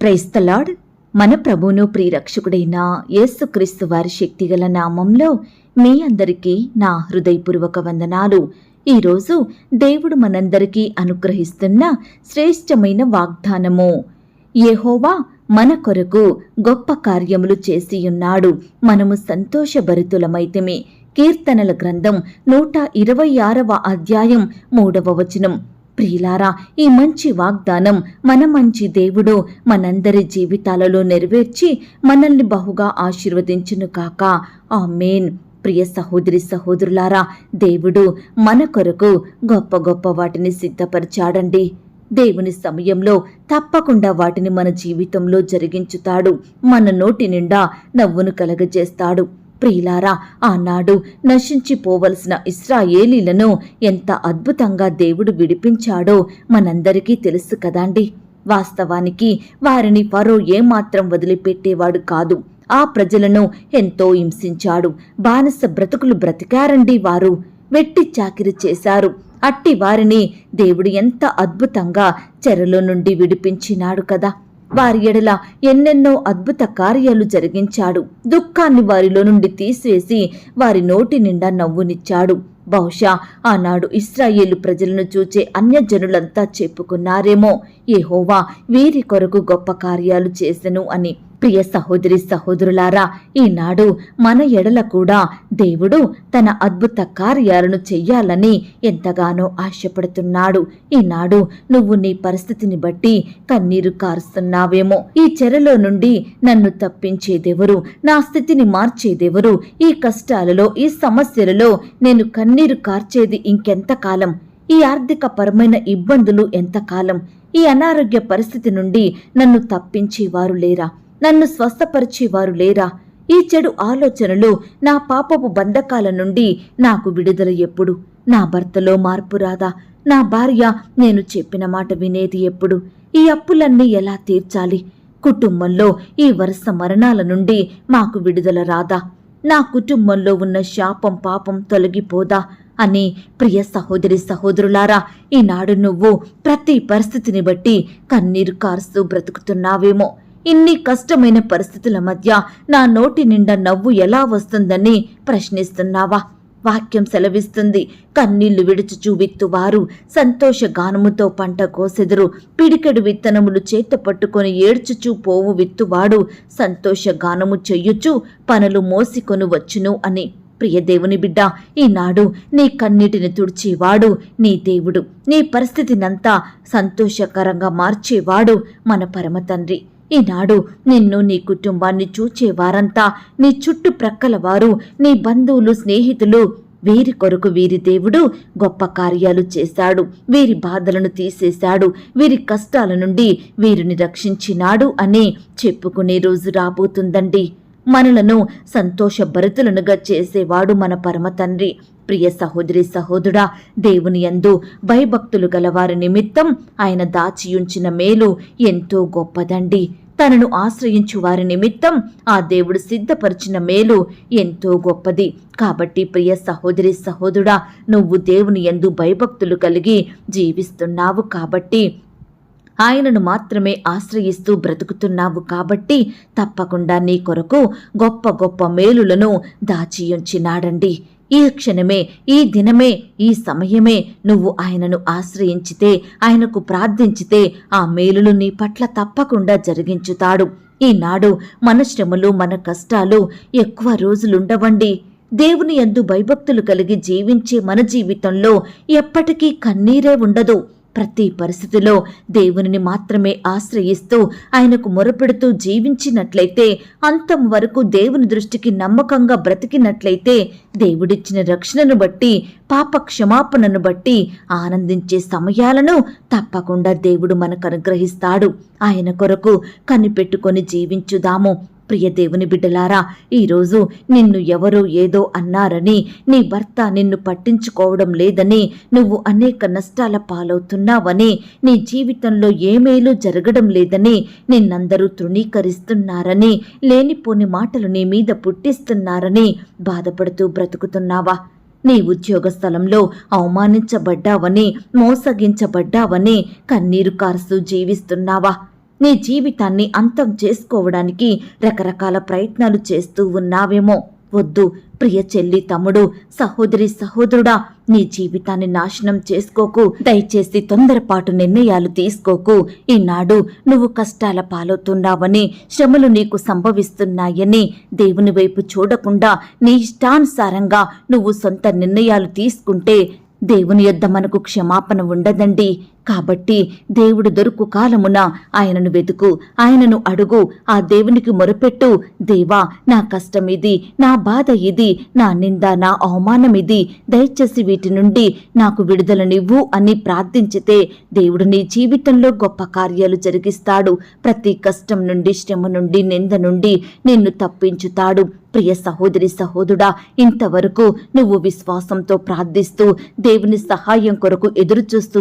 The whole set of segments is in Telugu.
క్రైస్తలాడ్ మన ప్రభును ప్రియరక్షకుడైన యేసుక్రీస్తు వారి శక్తిగల నామంలో మీ అందరికీ నా హృదయపూర్వక వందనాలు. ఈరోజు దేవుడు మనందరికీ అనుగ్రహిస్తున్న శ్రేష్టమైన వాగ్దానము. యెహోవా మన కొరకు గొప్ప కార్యములు చేసియున్నాడు. మనము సంతోషభరితులమైతమే. కీర్తనల గ్రంథం నూట ఇరవై ఆరవ అధ్యాయం మూడవ వచనం. ప్రియులారా ఈ మంచి వాగ్దానం మన మంచి దేవుడు మనందరి జీవితాలలో నెరవేర్చి మనల్ని బహుగా ఆశీర్వదించును కాక. ఆ మెయిన్ ప్రియ సహోదరి సహోదరులారా దేవుడు మన కొరకు గొప్ప గొప్ప వాటిని సిద్ధపరిచాడండి. దేవుని సమయంలో తప్పకుండా వాటిని మన జీవితంలో జరిగించుతాడు. మన నోటి నిండా నవ్వును కలగజేస్తాడు. ప్రియులారా ఆనాడు నశించిపోవలసిన ఇస్రాయేలీలను ఎంత అద్భుతంగా దేవుడు విడిపించాడో మనందరికీ తెలుసు కదండి. వాస్తవానికి వారిని ఫరో ఏమాత్రం వదిలిపెట్టేవాడు కాదు. ఆ ప్రజలను ఎంతో హింసించాడు. బానిస బ్రతుకులు బ్రతికారండి వారు. వెట్టి చాకిరి చేశారు. అట్టి వారిని దేవుడు ఎంత అద్భుతంగా చెరలో నుండి విడిపించినాడు కదా. వారి ఎడల ఎన్నెన్నో అద్భుత కార్యాలు జరిగించాడు. దుఃఖాన్ని వారిలో నుండి తీసివేసి వారి నోటి నిండా నవ్వునిచ్చాడు. బహుశా ఆనాడు ఇస్రాయేలు ప్రజలను చూచే అన్యజనులంతా చెప్పుకున్నారేమో. ఏహోవా వీరి కొరకు గొప్ప కార్యాలు చేసెను అని ప్రియ సహోదరి సహోదరులారా ఈనాడు మన ఎడల కూడా దేవుడు తన అద్భుత కార్యాలను చెయ్యాలని ఎంతగానో ఆశపడుతున్నాడు. ఈనాడు నువ్వు నీ పరిస్థితిని బట్టి కన్నీరు కారుస్తున్నావేమో. ఈ చెరలో నుండి నన్ను తప్పించేదెవరు? నా స్థితిని మార్చేదెవరు? ఈ కష్టాలలో ఈ సమస్యలలో నేను కన్నీరు కార్చేది ఇంకెంతకాలం? ఈ ఆర్థిక పరమైన ఇబ్బందులు ఎంతకాలం? ఈ అనారోగ్య పరిస్థితి నుండి నన్ను తప్పించేవారు లేరా? నన్ను స్వస్థపరిచేవారు లేరా? ఈ చెడు ఆలోచనలు నా పాపపు బంధకాల నుండి నాకు విడుదల ఎప్పుడు? నా భర్తలో మార్పు రాదా? నా భార్య నేను చెప్పిన మాట వినేది ఎప్పుడు? ఈ అప్పులన్నీ ఎలా తీర్చాలి? కుటుంబంలో ఈ వరుస మరణాల నుండి మాకు విడుదల రాదా? నా కుటుంబంలో ఉన్న శాపం పాపం తొలగిపోదా? అని ప్రియ సహోదరి సహోదరులారా ఈనాడు నువ్వు ప్రతి పరిస్థితిని బట్టి కన్నీరు కారుస్తూ బ్రతుకుతున్నావేమో. ఇన్ని కష్టమైన పరిస్థితుల మధ్య నా నోటి నిండా నవ్వు ఎలా వస్తుందని ప్రశ్నిస్తున్నావా? వాక్యం సెలవిస్తుంది. కన్నీళ్ళు విడిచి విత్తువారు. సంతోష గానముతో పంట కోసెదురు. పిడికెడు విత్తనములు చేత పట్టుకొని ఏడ్చుచూ పోవు విత్తువాడు. సంతోష గానము చెయ్యుచు పనులు మోసికొని వచ్చును అని. ప్రియ దేవుని బిడ్డ ఈనాడు నీ కన్నీటిని తుడిచేవాడు నీ దేవుడు. నీ పరిస్థితినంతా సంతోషకరంగా మార్చేవాడు మన పరమ తండ్రి. ఈనాడు నిన్ను నీ కుటుంబాన్ని చూచేవారంతా నీ చుట్టుప్రక్కల వారు నీ బంధువులు స్నేహితులు వీరి కొరకు వీరి దేవుడు గొప్ప కార్యాలు చేశాడు. వీరి బాధలను తీసేశాడు. వీరి కష్టాల నుండి వీరిని రక్షించినాడు అని చెప్పుకునే రోజు రాబోతుందండి. మనలను సంతోషభరితులనుగా చేసేవాడు మన పరమ తండ్రి. ప్రియ సహోదరి సహోదరుడా దేవుని యందు భయభక్తులు గలవారి నిమిత్తం ఆయన దాచియుంచిన మేలు ఎంతో గొప్పదండి. తనను ఆశ్రయించు వారి నిమిత్తం ఆ దేవుడు సిద్ధపరిచిన మేలు ఎంతో గొప్పది. కాబట్టి ప్రియ సహోదరి సహోదరుడా నువ్వు దేవుని యందు భయభక్తులు కలిగి జీవిస్తున్నావు కాబట్టి ఆయనను మాత్రమే ఆశ్రయిస్తూ బ్రతుకుతున్నావు కాబట్టి తప్పకుండా నీ కొరకు గొప్ప గొప్ప మేలులను దాచియుంచినాడండి. ఈ క్షణమే ఈ దినమే ఈ సమయమే నువ్వు ఆయనను ఆశ్రయించితే ఆయనకు ప్రార్థించితే ఆ మేలులు నీ పట్ల తప్పకుండా జరిగించుతాడు. ఈనాడు మన శ్రమలు మన కష్టాలు ఎక్కువ రోజులుండవండి. దేవుని యందు భయభక్తులు కలిగి జీవించే మన జీవితంలో ఎప్పటికీ కన్నీరే ఉండదు. ప్రతి పరిస్థితిలో దేవునిని మాత్రమే ఆశ్రయిస్తూ ఆయనకు మొరపెడుతూ జీవించినట్లయితే అంతం వరకు దేవుని దృష్టికి నమ్మకంగా బ్రతికినట్లయితే దేవుడిచ్చిన రక్షణను బట్టి పాప క్షమాపణను బట్టి ఆనందించే సమయాలను తప్పకుండా దేవుడు మనకు అనుగ్రహిస్తాడు. ఆయన కొరకు కనిపెట్టుకొని జీవించుదాము. ప్రియ దేవుని బిడ్డలారా ఈరోజు నిన్ను ఎవరో ఏదో అన్నారని నీ భర్త నిన్ను పట్టించుకోవడం లేదని నువ్వు అనేక నష్టాల పాలవుతున్నావని నీ జీవితంలో ఏమేలు జరగడం లేదని నిన్నందరూ తృణీకరిస్తున్నారని లేనిపోని మాటలు నీ మీద పుట్టిస్తున్నారని బాధపడుతూ బ్రతుకుతున్నావా? నీ ఉద్యోగ స్థలంలో అవమానించబడ్డావని మోసగించబడ్డావని కన్నీరు కారుస్తూ జీవిస్తున్నావా? నీ జీవితాన్ని అంతం చేసుకోవడానికి రకరకాల ప్రయత్నాలు చేస్తూ ఉన్నావేమో. వద్దు ప్రియ చెల్లి తమ్ముడు సహోదరి సహోదరుడా నీ జీవితాన్ని నాశనం చేసుకోకు. దయచేసి తొందరపాటు నిర్ణయాలు తీసుకోకు. ఈనాడు నువ్వు కష్టాల పాలవుతున్నావని శ్రమలు నీకు సంభవిస్తున్నాయని దేవుని వైపు చూడకుండా నీ ఇష్టానుసారంగా నువ్వు సొంత నిర్ణయాలు తీసుకుంటే దేవుని యొద్ద మనకు క్షమాపణ ఉండదండి. కాబట్టి దేవుడు దొరుకు కాలమున ఆయనను వెతుకు ఆయనను అడుగు ఆ దేవునికి మొరపెట్టు. దేవా నా కష్టం ఇది నా బాధ ఇది నా నింద నా అవమానం ఇది దయచేసి వీటి నుండి నాకు విడుదలనివ్వు అని ప్రార్థించితే దేవుడు నీ జీవితంలో గొప్ప కార్యాలు జరిగిస్తాడు. ప్రతి కష్టం నుండి శ్రమ నుండి నింద నుండి నిన్ను తప్పించుతాడు. ప్రియ సహోదరి సహోదుడా ఇంతవరకు నువ్వు విశ్వాసంతో ప్రార్థిస్తూ దేవుని సహాయం కొరకు ఎదురుచూస్తూ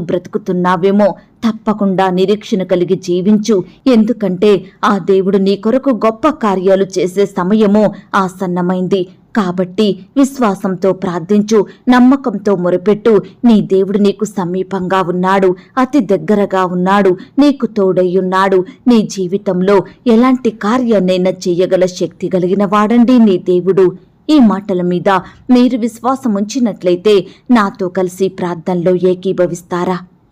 బ్రతుకుతున్నావేమో తప్పకుండా నిరీక్షణ కలిగి జీవించు. ఎందుకంటే ఆ దేవుడు నీ కొరకు గొప్ప కార్యాలు చేసే సమయము ఆసన్నమైంది. కాబట్టి విశ్వాసంతో ప్రార్థించు నమ్మకంతో మొరపెట్టు. నీ దేవుడు నీకు సమీపంగా ఉన్నాడు అతి దగ్గరగా ఉన్నాడు నీకు తోడయ్యున్నాడు. నీ జీవితంలో ఎలాంటి కార్యాన్నైనా చేయగల శక్తి కలిగిన వాడండి నీ దేవుడు. ఈ మాటల మీద మీరు విశ్వాసం ఉంచినట్లయితే నాతో కలిసి ప్రార్థనలో ఏకీభవిస్తారా?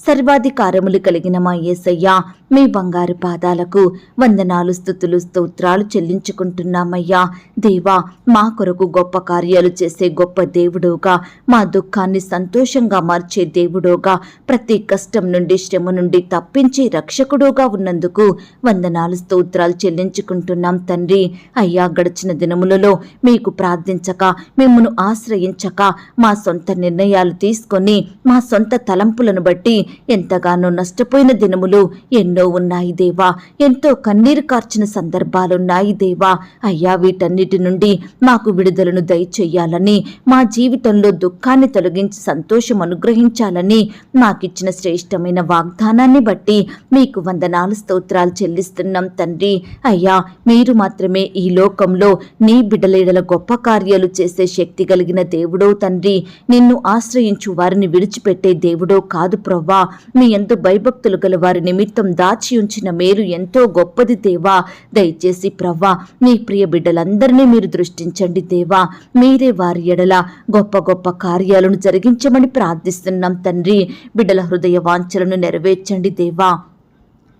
సర్వాధికారములు కలిగిన మా యేసయ్య మీ బంగారు పాదాలకు వందనాలు స్థుతులు స్తోత్రాలు చెల్లించుకుంటున్నామయ్యా. దేవా మా కొరకు గొప్ప కార్యాలు చేసే గొప్ప దేవుడుగా మా దుఃఖాన్ని సంతోషంగా మార్చే దేవుడుగా ప్రతి కష్టం నుండి శ్రమ నుండి తప్పించే రక్షకుడుగా ఉన్నందుకు వందనాలు స్తోత్రాలు చెల్లించుకుంటున్నాం తండ్రి. అయ్యా గడిచిన దినములలో మీకు ప్రార్థించక మిమ్మను ఆశ్రయించక మా సొంత నిర్ణయాలు తీసుకొని మా సొంత తలంపులను బట్టి ఎంతగానో నష్టపోయిన దినములు ఎన్నో ఉన్నాయి దేవా. ఎంతో కన్నీరు కార్చిన సందర్భాలున్నాయి దేవా. అయ్యా వీటన్నిటి నుండి మాకు విడుదలను దయచేయాలని మా జీవితంలో దుఃఖాన్ని తొలగించి సంతోషం అనుగ్రహించాలని మాకిచ్చిన శ్రేష్టమైన వాగ్దానాన్ని బట్టి మీకు వందనాలు స్తోత్రాలు చెల్లిస్తున్నాం తండ్రి. అయ్యా మీరు మాత్రమే ఈ లోకంలో నీ బిడ్డలేడల గొప్ప కార్యాలు చేసే శక్తి కలిగిన దేవుడో తండ్రి. నిన్ను ఆశ్రయించు వారిని విడిచిపెట్టే దేవుడో కాదు ప్రవ్వా. మీ ఎందు భయభక్తులు గల వారి నిమిత్తం దాచి ఉంచిన మేలు ఎంతో గొప్పది దేవా. దయచేసి ప్రవ్వా మీ ప్రియ బిడ్డలందరినీ మీరు దృష్టించండి దేవా. మీరే వారి ఎడల గొప్ప గొప్ప కార్యాలను జరిగించమని ప్రార్థిస్తున్నాం తండ్రి. బిడ్డల హృదయ వాంఛలను నెరవేర్చండి దేవా.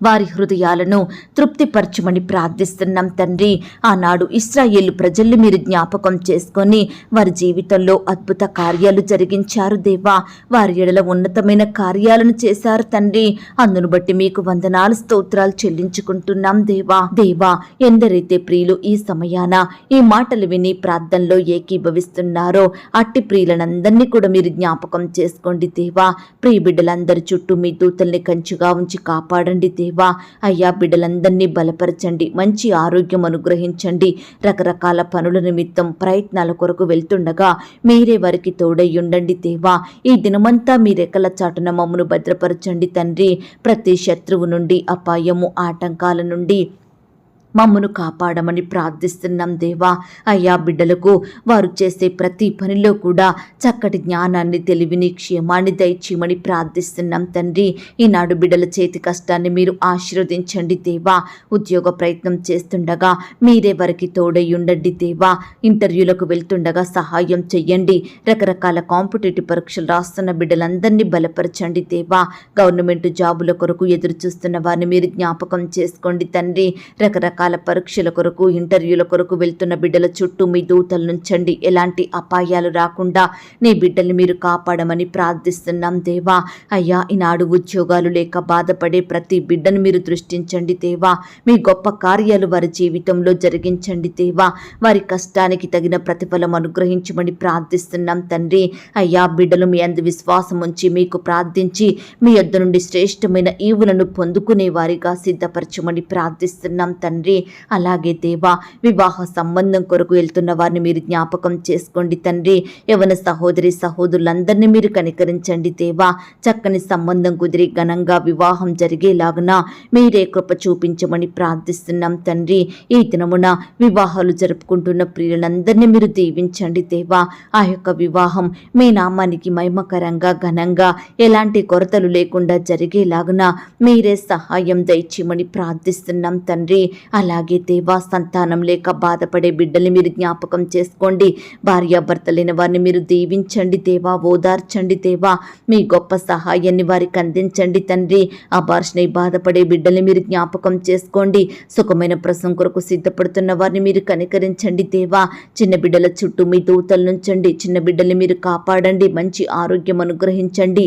వారి హృదయాలను తృప్తిపరచమని ప్రార్థిస్తున్నాం తండ్రి. ఆనాడు ఇస్రాయేలు ప్రజల్ని మీరు జ్ఞాపకం చేసుకొని వారి జీవితంలో అద్భుత కార్యాలు జరిగించారు దేవా. వారి ఎడల ఉన్నతమైన కార్యాలను చేశారు తండ్రి. అందును బట్టి మీకు వందనాలు స్తోత్రాలు చెల్లించుకుంటున్నాం దేవా. దేవా ఎందరైతే ప్రియులు ఈ సమయాన ఈ మాటలు విని ప్రార్థనలో ఏకీభవిస్తున్నారో అట్టి ప్రియులనందరినీ కూడా మీరు జ్ఞాపకం చేసుకోండి దేవా. ప్రియ బిడ్డలందరి చుట్టూ మీ దూతల్ని కంచుగా ఉంచి కాపాడండి దేవా. అయ్యా బిడ్డలందరినీ బలపరచండి మంచి ఆరోగ్యం అనుగ్రహించండి. రకరకాల పనుల నిమిత్తం ప్రయత్నాల కొరకు వెళ్తుండగా మీరే వారికి తోడయ్యుండండి దేవా. ఈ దినమంతా మీ రెక్కల చాటున మమ్మను భద్రపరచండి తండ్రి. ప్రతి శత్రువు నుండి అపాయము ఆటంకాల నుండి మమ్మను కాపాడమని ప్రార్థిస్తున్నాం దేవా. అయ్యా బిడ్డలకు వారు చేసే ప్రతి పనిలో కూడా చక్కటి జ్ఞానాన్ని తెలివిని క్షేమాన్ని దయచేయమని ప్రార్థిస్తున్నాం తండ్రి. ఈనాడు బిడ్డల చేతి కష్టాన్ని మీరు ఆశీర్వదించండి దేవా. ఉద్యోగ ప్రయత్నం చేస్తుండగా మీరే వారికి తోడై ఉండండి దేవా. ఇంటర్వ్యూలకు వెళ్తుండగా సహాయం చెయ్యండి. రకరకాల కాంపిటేటివ్ పరీక్షలు రాస్తున్న బిడ్డలందరినీ బలపరచండి దేవా. గవర్నమెంట్ జాబుల కొరకు ఎదురు చూస్తున్న వారిని మీరు జ్ఞాపకం చేసుకోండి తండ్రి. రకరకాల పరీక్షల కొరకు ఇంటర్వ్యూల కొరకు వెళ్తున్న బిడ్డల చుట్టూ మీ దూతలు నుంచండి. ఎలాంటి అపాయాలు రాకుండా నీ బిడ్డల్ని మీరు కాపాడమని ప్రార్థిస్తున్నాం దేవా. అయ్యా ఈనాడు ఉద్యోగాలు లేక బాధపడే ప్రతి బిడ్డను మీరు దృష్టించండి దేవా. మీ గొప్ప కార్యాలు వారి జీవితంలో జరిగించండి దేవా. వారి కష్టానికి తగిన ప్రతిఫలం అనుగ్రహించమని ప్రార్థిస్తున్నాం తండ్రి. అయ్యా బిడ్డలు మీ అందు విశ్వాసం ఉంచి మీకు ప్రార్థించి మీ యొద్ద నుండి శ్రేష్టమైన ఈవులను పొందుకునే వారిగా సిద్ధపరచమని ప్రార్థిస్తున్నాం తండ్రి. తండ్రి అలాగే దేవా వివాహ సంబంధం కొరకు వెళ్తున్న వారిని మీరు జ్ఞాపకం చేసుకోండి తండ్రి. యవన సహోదరి సహోదరులందరినీ మీరు కనికరించండి దేవా. చక్కని సంబంధం కుదిరి ఘనంగా వివాహం జరిగేలాగున మీరే కృప చూపించమని ప్రార్థిస్తున్నాం తండ్రి. ఈ దినమున వివాహాలు జరుపుకుంటున్న ప్రియులందరినీ మీరు దీవించండి దేవా. ఆ యొక్క వివాహం మీ నామానికి మహిమకరంగా ఘనంగా ఎలాంటి కొరతలు లేకుండా జరిగేలాగున మీరే సహాయం దయచేయమని ప్రార్థిస్తున్నాం తండ్రి. అలాగే దేవా సంతానం లేక బాధపడే బిడ్డల్ని మీరు జ్ఞాపకం చేసుకోండి. భార్యాభర్తలైన వారిని మీరు దీవించండి. దేవా ఓదార్చండి. దేవా మీ గొప్ప సహాయాన్ని వారికి అందించండి తండ్రి. ఆ బాధపడే బిడ్డల్ని మీరు జ్ఞాపకం చేసుకోండి. సుఖమైన ప్రసం కొరకు సిద్ధపడుతున్న వారిని మీరు కనికరించండి. దేవా చిన్న బిడ్డల చుట్టూ మీ దూతలు నుంచండి. చిన్న బిడ్డల్ని మీరు కాపాడండి. మంచి ఆరోగ్యం అనుగ్రహించండి.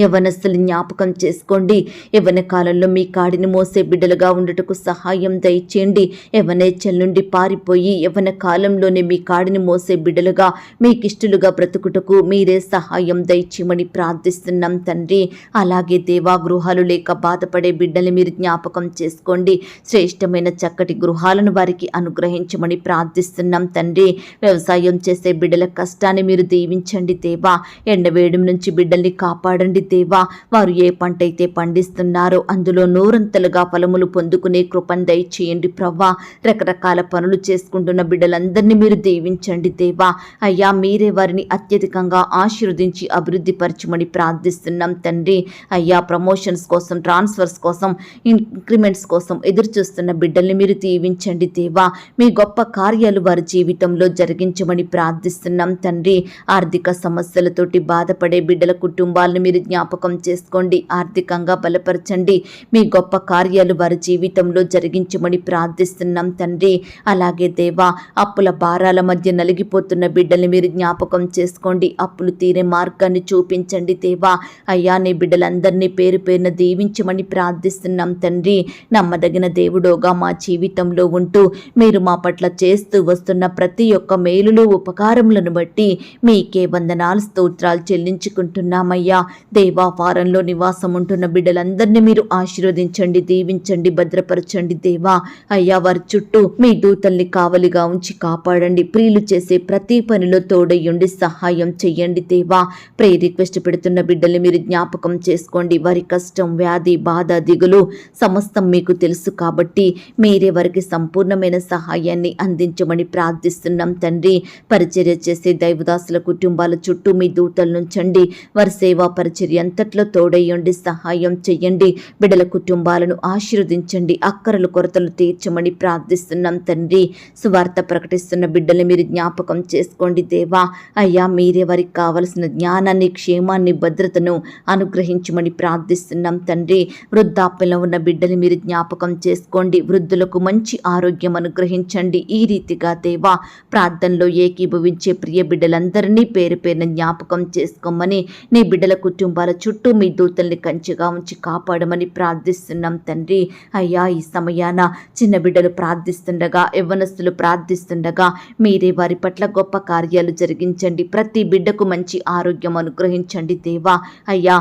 యవనస్తులు జ్ఞాపకం చేసుకోండి. యవన కాలంలో మీ కాడిని మోసే బిడ్డలుగా ఉండటకు సహాయం దయచేయండి. యవనేచ్చల నుండి పారిపోయి యవన కాలంలోనే మీ కాడిని మోసే బిడ్డలుగా మీకిష్టలుగా బ్రతుకుటకు మీరే సహాయం దయచేయమని ప్రార్థిస్తున్నాం తండ్రి. అలాగే దేవా గృహాలు లేక బాధపడే బిడ్డల్ని మీరు జ్ఞాపకం చేసుకోండి. శ్రేష్టమైన చక్కటి గృహాలను వారికి అనుగ్రహించమని ప్రార్థిస్తున్నాం తండ్రి. వ్యవసాయం చేసే బిడ్డల కష్టాన్ని మీరు దీవించండి దేవా. ఎండవేయడం నుంచి బిడ్డల్ని కాపాడండి దేవా వారు ఏ పంట అయితే పండిస్తున్నారో అందులో నూరంతలుగా ఫలములు పొందుకునే కృపను దయచేయండి ప్రవ్వా. రకరకాల పనులు చేసుకుంటున్న బిడ్డలందరినీ మీరు దీవించండి దేవా. అయ్యా మీరే వారిని అత్యధికంగా ఆశీర్వదించి అభివృద్ధి పరచమని ప్రార్థిస్తున్నాం తండ్రి. అయ్యా ప్రమోషన్స్ కోసం ట్రాన్స్ఫర్స్ కోసం ఇంక్రిమెంట్స్ కోసం ఎదురు చూస్తున్న బిడ్డల్ని మీరు దీవించండి దేవా. మీ గొప్ప కార్యాలు వారి జీవితంలో జరిగించమని ప్రార్థిస్తున్నాం తండ్రి. ఆర్థిక సమస్యలతోటి బాధపడే బిడ్డల కుటుంబాలను మీరు జ్ఞాపకం చేసుకోండి ఆర్థికంగా బలపరచండి. మీ గొప్ప కార్యాలు వారి జీవితంలో జరిగించమని ప్రార్థిస్తున్నాం తండ్రి. అలాగే దేవా అప్పుల భారాల మధ్య నలిగిపోతున్న బిడ్డల్ని మీరు జ్ఞాపకం చేసుకోండి. అప్పులు తీరే మార్గాన్ని చూపించండి దేవా. అయ్యా నీ బిడ్డలందరినీ పేరు పేరున దీవించమని ప్రార్థిస్తున్నాం తండ్రి. నమ్మదగిన దేవుడోగా మా జీవితంలో ఉంటూ మీరు మా పట్ల చేస్తూ వస్తున్న ప్రతి ఒక్క మేలులు ఉపకారములను బట్టి మీకే వందనాలు స్తోత్రాలు చెల్లించుకుంటున్నామయ్యా. దేవా వారంలో నివాసం ఉంటున్న బిడ్డలందరినీ మీరు ఆశీర్వదించండి దీవించండి భద్రపరచండి దేవా. అయ్యా వారి చుట్టూ మీ దూతల్ని కావలిగా ఉంచి కాపాడండి. ప్రియులు చేసే ప్రతి పనిలో తోడయ్యుండి సహాయం చెయ్యండి దేవా. ప్రే రిక్వెస్ట్ పెడుతున్న బిడ్డల్ని మీరు జ్ఞాపకం చేసుకోండి. వారి కష్టం వ్యాధి బాధ దిగులు సమస్తం మీకు తెలుసు కాబట్టి మీరే వారికి సంపూర్ణమైన సహాయాన్ని అందించమని ప్రార్థిస్తున్నాం తండ్రి. పరిచర్య చేసే దైవదాసుల కుటుంబాల చుట్టూ మీ దూతలు నుంచండి వారి సేవా పరిచర్య ఎంతట్లో తోడయ్యండి సహాయం చెయ్యండి. బిడ్డల కుటుంబాలను ఆశీర్వదించండి. అక్కరలు కొరతలు తీర్చమని ప్రార్థిస్తున్నాం తండ్రి. సువార్త ప్రకటిస్తున్న బిడ్డలు మీరు జ్ఞాపకం చేసుకోండి దేవా. అయ్యా మీరే వారికి కావలసిన జ్ఞానాన్ని క్షేమాన్ని భద్రతను అనుగ్రహించమని ప్రార్థిస్తున్నాం తండ్రి. వృద్ధాప్యంలో ఉన్న బిడ్డలు మీరు జ్ఞాపకం చేసుకోండి. వృద్ధులకు మంచి ఆరోగ్యం అనుగ్రహించండి. ఈ రీతిగా దేవా ప్రార్థనలో ఏకీభవించే ప్రియ బిడ్డలందరినీ పేరు పేరున జ్ఞాపకం చేసుకోమని నీ బిడ్డల కుటుంబ వారి చుట్టూ మీ దూతల్ని కంచెగా ఉంచి కాపాడమని ప్రార్థిస్తున్నాం తండ్రి. అయ్యా ఈ సమయాన చిన్న బిడ్డలు ప్రార్థిస్తుండగా యవ్వనస్తులు ప్రార్థిస్తుండగా మీరే వారి పట్ల గొప్ప కార్యాలు జరిగించండి. ప్రతి బిడ్డకు మంచి ఆరోగ్యం అనుగ్రహించండి దేవా. అయ్యా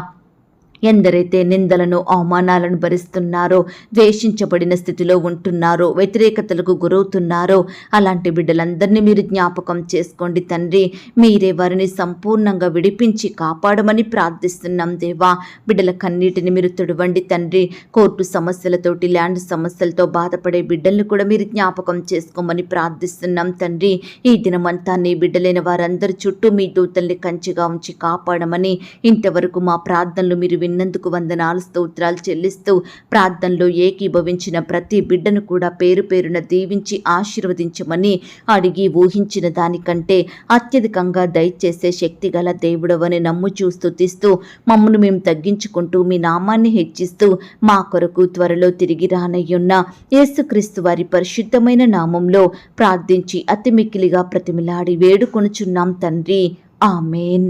ఎందరైతే నిందలను అవమానాలను భరిస్తున్నారో ద్వేషించబడిన స్థితిలో ఉంటున్నారో వ్యతిరేకతలకు గురవుతున్నారో అలాంటి బిడ్డలందరినీ మీరు జ్ఞాపకం చేసుకోండి తండ్రి. మీరే వారిని సంపూర్ణంగా విడిపించి కాపాడమని ప్రార్థిస్తున్నాం దేవా. బిడ్డల కన్నీటిని మీరు తుడవండి తండ్రి. కోర్టు సమస్యలతోటి ల్యాండ్ సమస్యలతో బాధపడే బిడ్డల్ని కూడా మీరు జ్ఞాపకం చేసుకోమని ప్రార్థిస్తున్నాం తండ్రి. ఈ దినమంతా నీ బిడ్డలైన వారందరి చుట్టూ మీ దూతల్ని కంచిగా ఉంచి కాపాడమని ఇంతవరకు మా ప్రార్థనలు మీరు విన్నందుకు వందనాలు స్తోత్రాలు చెల్లిస్తూ ప్రార్థనలో ఏకీభవించిన ప్రతి బిడ్డను కూడా పేరు పేరున దీవించి ఆశీర్వదించమని అడిగి ఊహించిన దానికంటే అత్యధికంగా దయచేసే శక్తి గల దేవుడవని నమ్ము చూస్తూ తీస్తూ మమ్మను మేము తగ్గించుకుంటూ మీ నామాన్ని హెచ్చిస్తూ మా కొరకు త్వరలో తిరిగి రానయ్యున్న యేసుక్రీస్తు వారి పరిశుద్ధమైన నామంలో ప్రార్థించి అతి మిక్కిలిగా ప్రతిమిలాడి వేడుకొనుచున్నాం తండ్రి. ఆమెన్.